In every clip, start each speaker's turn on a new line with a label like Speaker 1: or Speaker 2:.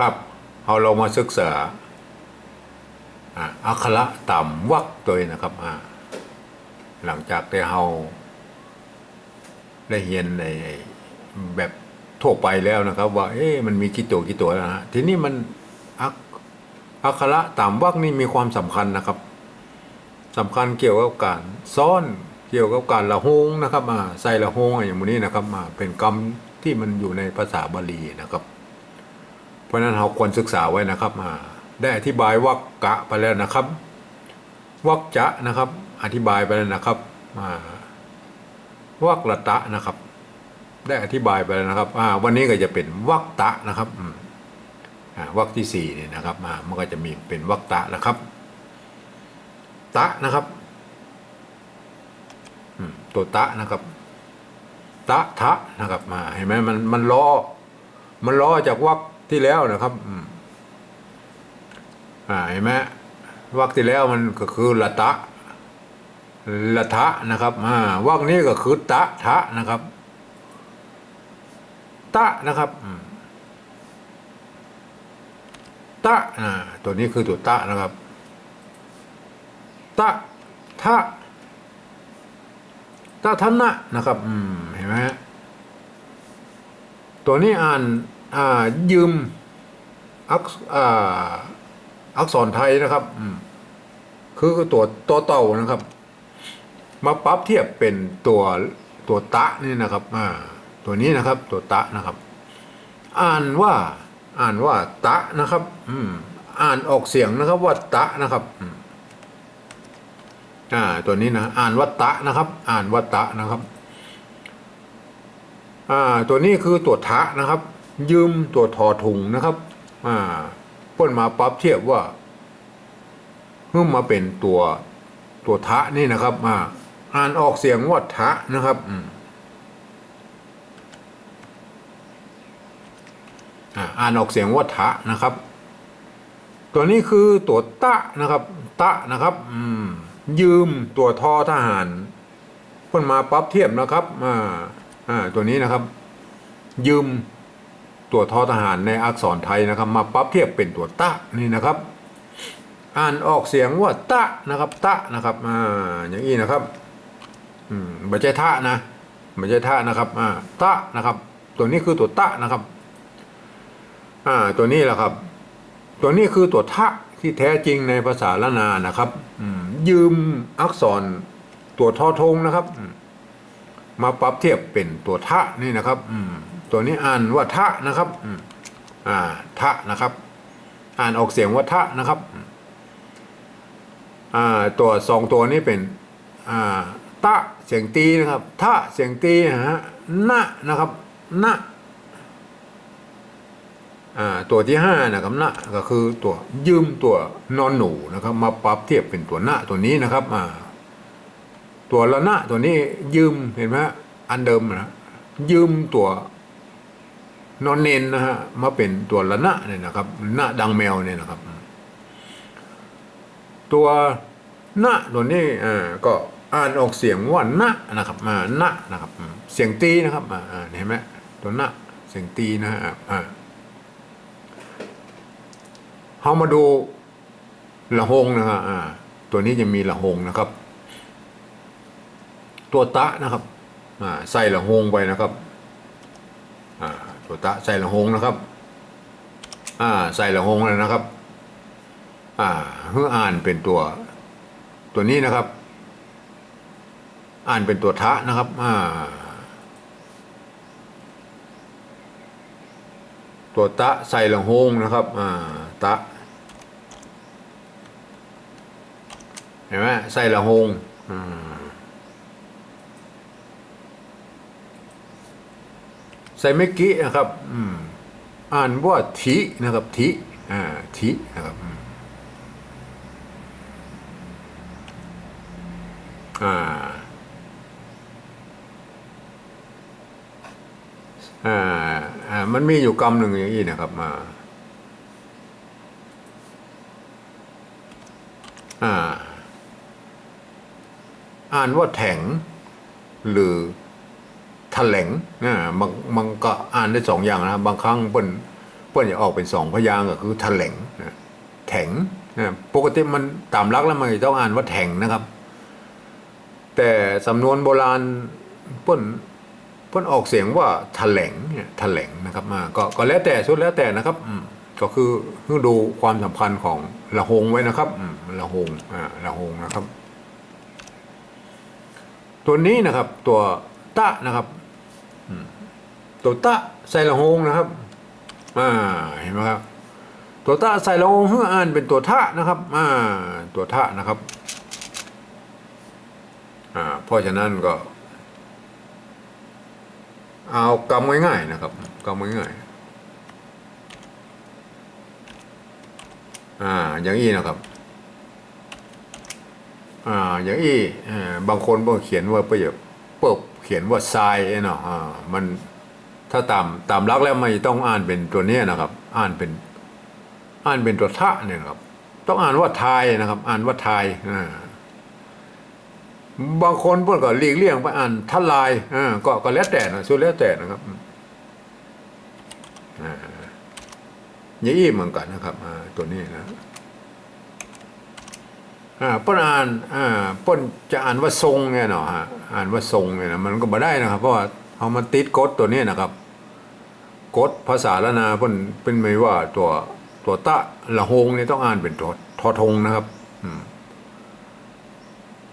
Speaker 1: ครับเอาเรามาศึกษาอักขระต่ำวักตัวนะครับหลังจากที่เราได้เรียนในแบบทั่วไปแล้วนะครับ ว่า เอ๊ะมันมีกี่ตัวกี่ตัวนะฮะทีนี้มันอักอักขระต่ำวักนี่มีความสำคัญนะครับสำคัญเกี่ยวกับการซ่อนเกี่ยวกับการละหงนะครับอ่าใส่ละหงอย่างนี้นะครับอ่าเป็นกรรมที่มันอยู่ในภาษาบาลีนะครับ เพราะนั้นเราควรศึกษาไว้นะครับอ่าได้อธิบายวักกะไปแล้วนะครับวักจะนะครับ อธิบายไปแล้วนะครับอ่าวักละตะนะครับ ได้อธิบายไปแล้วนะครับวันนี้ก็จะเป็นวักตะนะครับอ่าวักที่สี่เนี่ยนะครับอ่ามันก็จะมีเป็นวักตะนะครับ ตะนะครับตัวตะนะครับตะทะนะครับมาเห็นไหมมันมันล้อมันล้อจากวัก ที่แล้วนะครับอ่าเห็นไหมวักที่แล้วมันก็คือละตะละทะนะครับอ่าวักนี้ก็คือตะทะนะครับ ตะนะครับตะอ่าตัวนี้คือตัวตะนะครับตะทะตะทนะนะครับ อืมเห็นไหมตัวนี้อ่าน ยืมอักษอ่าอักษรไทยนะครับคือตัวตัวเต่านะครับ มาปรับเทียบเป็นตัวตัวตะนี่นะครับตัวนี้นะครับ ตัวตะนะครับ อ่านว่าอ่านว่าตะนะครับ อืม อ่านออกเสียงนะครับ ว่าตะนะครับอ่า ตัวนี้นะอ่านวัตตะนะครับ อ่านวัตตะนะครับ อ่า ตัวนี้คือตัวทะนะครับ ยืมตัวทอถุงนะครับอ่าพ้นมาปรับเทียบว่าเพิ่มมาเป็นตัวตัวทะนี่นะครับอ่าอ่านออกเสียงว่าทะนะครับอืมอ่าอ่านออกเสียงว่าทะนะครับ ตัวนี้คือตัวตะนะครับตะนะครับอืมยืมตัวทอทหารเพิ่นมาปรับเทียบนะครับอ่าอ่าตัวนี้นะครับ ยืม ตัวทอทหารในอักษรไทยนะครับ มาปรับเทียบเป็นตัวตะนี่นะครับ อ่านออกเสียงว่าตะนะครับตะนะครับอ่าอย่างนี้นะครับอืมไม่ใช่ทะนะไม่ใช่ทะนะครับอ่าตะนะครับ ตัวนี้คือตัวตะนะครับอ่าตัวนี้แหละครับ ตัวนี้คือตัวทะที่แท้จริงในภาษาละนานะครับอืมยืมอักษรตัวทอทงนะครับมมาปรับเทียบเป็นตัวทะนี่นะครับ อืม ตัวนี้อ่านว่าทะนะครับอ่าทะนะครับ อ่านออกเสียงว่าทะนะครับอ่าตัวสองตัวนี้เป็นอ่าตะเสียงตีนะครับทะเสียงตีนะฮะนะนะครับนะอ่าตัวที่ห้านะครับนะก็คือตัวยืมตัวนอนหนูนะครับ มาปรับเทียบเป็นตัวนะตัวนี้นะครับอ่าตัวละนะตัวนี้ยืมเห็นไหมฮะอันเดิมนะยืมตัว นอนเนนนะฮะมาเป็นตัวละนะเนี่ยนะครับนะดังแมวเนี่ยนะครับ ตัวนะตัวนี้อ่าก็อ่านออกเสียงว่านะนะครับอ่านะนะครับ เสียงตีนะครับอ่าเห็นไหมตัวนะเสียงตีนะฮะอ่าเรามาดูละหงนะฮะอ่า ตัวนี้จะมีละหงนะครับ ตัวตะนะครับ อ่า ใส่ละหงไปนะครับ ตัวตะใส่ละหงนะครับ อ่า ใส่ละหงเลยนะครับ อ่าเพื่ออ่านเป็นตัว ตัวนี้นะครับ อ่านเป็นตัวทะนะครับ อ่า ตัวตะใส่ละหงนะครับ อ่า ตะ เห็นไหมใส่ละหงอืม ไซเมกินะครับอืมอ่านว่าทินะครับทิอ่าทินะครับอ่าอ่าอ่ามันมีอยู่กรรมหนึ่งอย่างนี้นะครับมาอ่า อ่านว่าแถงหรือ ถลงนะบางบางก็อ่านได้สองอย่างนะบางครั้งเปิ้นเปิ้นจะออกเป็นสองพยางค์ก็คือแถลงนะแถงนะปกติมันตามหลักแล้วมันจะต้องอ่านว่าแถงนะครับ แต่สำนวนโบราณเปิ้นเปิ้นออกเสียงว่าแถลงเนี่ยแถลงนะครับมาก็ก็แล้วแต่สุดแล้วแต่นะครับก็คือเพื่อดูความสำคัญของละหงไว้นะครับละหงอ่าละหงนะครับ ตัวนี้นะครับ ตัวตะนะครับ ตัวตะใส่ละหงนะครับอ่าเห็นไหมครับตัวตะใส่ละหงเพื่ออ่านเป็นตัวทะนะครับอ่าตัวทะนะครับอ่าเพราะฉะนั้นก็ เอากำง่ายๆนะครับกำง่ายๆอ่าอย่างอี้นะครับอ่าอย่างอี้บางคนก็เขียนว่าปรียบเปิบเขียนว่าทรายเนาะอ่ามัน ถ้าตามตามลักแล้วไม่ต้องอ่านเป็นตัวเนี้ยนะครับ อ่านเป็น อ่านเป็นตัวทะเนี่ยนะครับ ต้องอ่านว่าไทยนะครับ อ่านว่าไทยอ่าบางคนพื่อนก็หลีกเลี่ยงไปอ่านทลายอ่าก็ก็แล้วแต่นะสุดแล้วแต่นะครับอ่าอย่างอี้เหมือนกันนะครับอ่าตัวนี้นะอ่าป้นอ่านอ่าป้นจะอ่านว่าทรงเนี่ยเนาะฮะอ่านว่าทรงเนี่ยนะมันก็บ่ได้นะครับ เพราะว่าเอามันติดกฎตัวนี้นะครับ กฎภาษาละนาเป้นเป็นไม่ว่าตัวตัวตะละหงเนี่ยต้องอ่านเป็นตัวทอทงนะครับ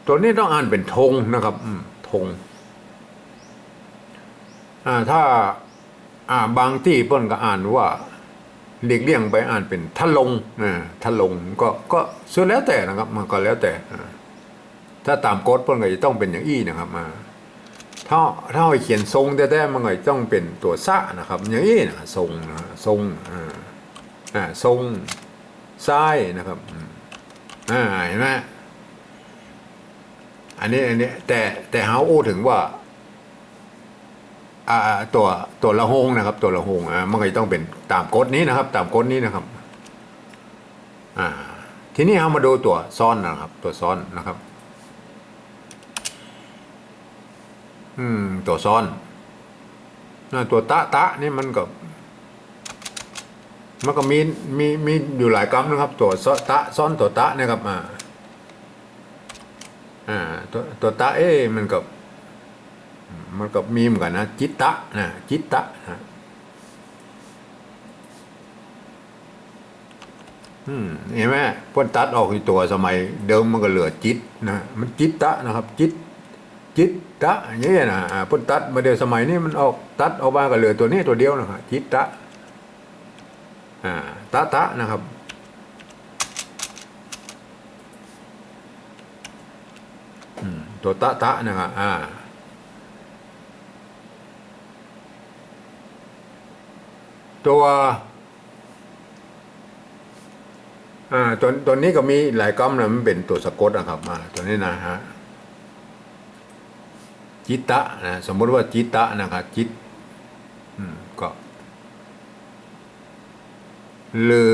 Speaker 1: ตัวนี้ต้องอ่านเป็นธงนะครับอืมธงถ้าอ่าบางที่เปิ้นก็อ่านว่าเลีกเลี่ยงไปอ่านเป็นทะลงทะลงก็ก็ส่วนแล้วแต่นะครับ มันก็แล้วแต่ ถ้าตามกฎเปิ้นก็จะต้องเป็นอย่างอี้นะครับมา ถ้าถ้าให้เขียนทรงแท้ๆมันก็ต้องเป็นตัวซะนะครับอย่างอี้นะทรงนะทรงอ่าทรงซ้ายนะครับอ่าเห็นไหมอันนี้อันนี้แต่แต่เฮาอู้ถึงว่าอ่าตัวตัวละหงนะครับ ตัวละหงอ่ามันก็ต้องเป็นตามกฎนี้นะครับ ตามกฎนี้นะครับ อ่า ทีนี้เรามาดูตัวซ้อนนะครับ ตัวซ้อนนะครับ อืม ตัวซ้อนอ่าตัวตะตะนี่มันก็ มันก็มีมีมีอยู่หลายกรรมนะครับ ตัวซ้อตะซ้อนตัวตะนะครับอ่าอ่าตัวตัวตะเอ้มันกับมันกับมีเหมือนกันนะจิตตะนะจิตตะนะอืมเห็นไหมพ่นตัดออกอีกตัวสมัยเดิมมันก็เหลือจิตนะมันจิตตะนะครับ จิต จิตตะอย่างนี้นะอ่าพ่นตัดมาเดียวสมัยนี้มันออกตัดออกมาก็เหลือตัวนี้ตัวเดียวนะครับจิตตะอ่าตะตะนะครับอืมตัวตะตะนะครับอ่าตัวอ่าตัวตัวนี้ก็มีหลายกรรมนะมันเป็นตัวสะกดนะครับมาตัวนี้นะฮะ จิตตะนะสมมติว่าจิตตะนะครับจิตอืมก็ลือ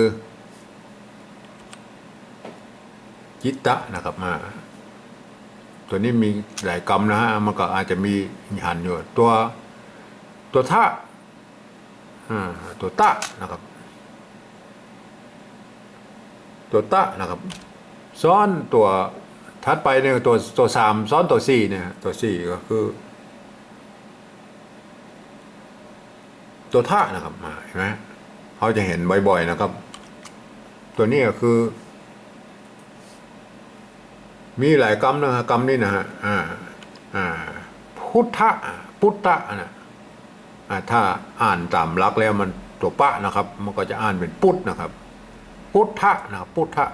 Speaker 1: จิตตะนะครับมาตัวนี้มีหลายกรรมนะฮะมันก็อาจจะมีหันอยู่ตัวตัวท่าตัวตะนะครับ ตัวตะนะครับ ซ้อนตัว ทัดไปเนี่ยตัวตัวสามซ้อนตัวสี่เนี่ยตัวสี่ก็คือ ตัวท่านะครับมาเห็นไหมเขาจะเห็นบ่อยๆนะครับ ตัวนี้ก็คือ มีหลายกรรมนะฮะกรรมนี่นะฮะอ่าอ่าพุทธะพุทธะนะอ่าถ้าอ่านตามลักแล้วมันตัวปะนะครับ มันก็จะอ่านเป็นพุทธนะครับ พุทธะนะครับพุทธะ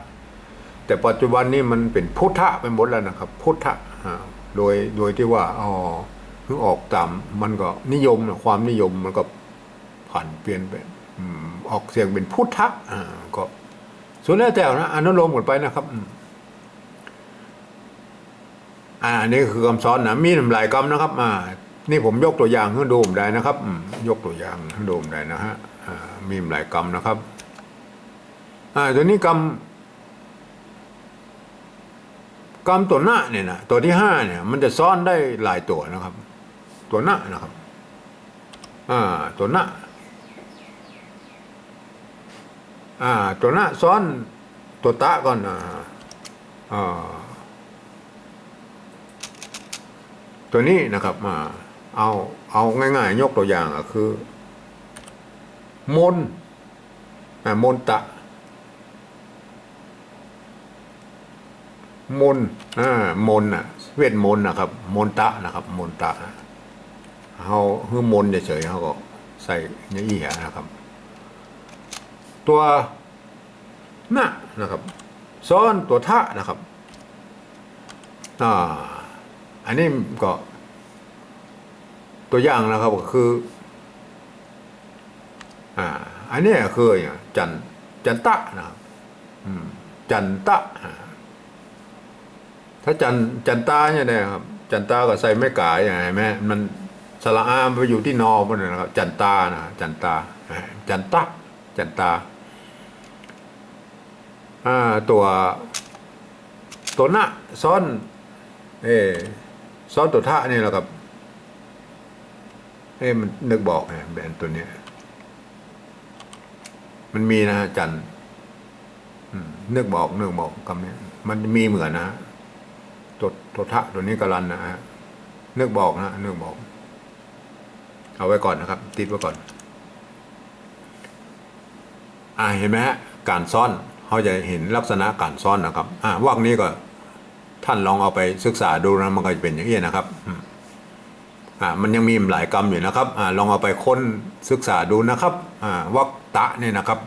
Speaker 1: แต่ปัจจุบันนี้มันเป็นพุทธะไปหมดแล้วนะครับ พุทธะโดยโดยที่ว่าอ๋อเพิ่งออกตามมันก็นิยมความนิยมมันก็ผ่านเปลี่ยนไปออกเสียงเป็นพุทธะก็ส่วนแล้วแต่นะอนุโลมกันไปนะครับอ่านนี้คือคำสอนนะมีหลายคำนะครับ อ่า นี่ผมยกตัวอย่างให้ดูผมได้นะครับยกตัวอย่างให้ดูผมได้นะฮะมีหลายคำนะครับ อ่าตัวนี้ คำคำตัวหน้าเนี่ยนะตัวที่ห้าเนี่ย มันจะซ้อนได้หลายตัวนะครับ ตัวหน้านะครับ อ่า ตัวหน้าอ่า ตัวหน้าซ้อนตัวตะก่อนอ่าอ่าตัวนี้นะครับมาเอาเอาง่าย ๆ ยกตัวอย่างอะคือ มนอ่ามนตะ มนอ่ามนอะ เวทมนต์นะครับ มนตะนะครับ มนตะเขาคือมนต์เฉยๆเขาก็ใส่อย่างนี้นะครับ ตัวหน้านะครับ ซ้อนตัวท่านะครับอ่าอันนี้ก็ ตัวอย่างนะครับก็คือ อ่า อันนี้คือจันจันตะนะครับจันตะ ถ้าจันจันตาเนี่ยนะครับจันตาก็ใส่ไม่กายอย่างไรไหมมันสระอามไปอยู่ที่นอมันนะครับ จันตานะจันตาอ่าจันตะจันตาอ่าตัวตัวหน้าซ้อนเอซ้อนตัวท่านี่แหละครับเอ้มันนึกบอกไงแบรนด์ตัวเนี้ยมันมีนะฮะจันนึกบอกนึกบอกคำนี้มันมีเหมือนนะ ตัวตัวทะตัวนี้กรันนะฮะนึกบอกนะนึกบอก เอาไว้ก่อนนะครับ ติดไว้ก่อน อ่าเห็นไหมฮะการซ่อนเขาจะเห็นลักษณะการซ่อนนะครับ อ่าวักนี้ก็ท่านลองเอาไปศึกษาดูนะมันก็จะเป็นอย่างนี้นะครับอ่ามันยังมีหลายกรรมอยู่นะครับอ่าลองเอาไปค้นศึกษาดูนะครับอ่าวักตะเนี่ยนะครับ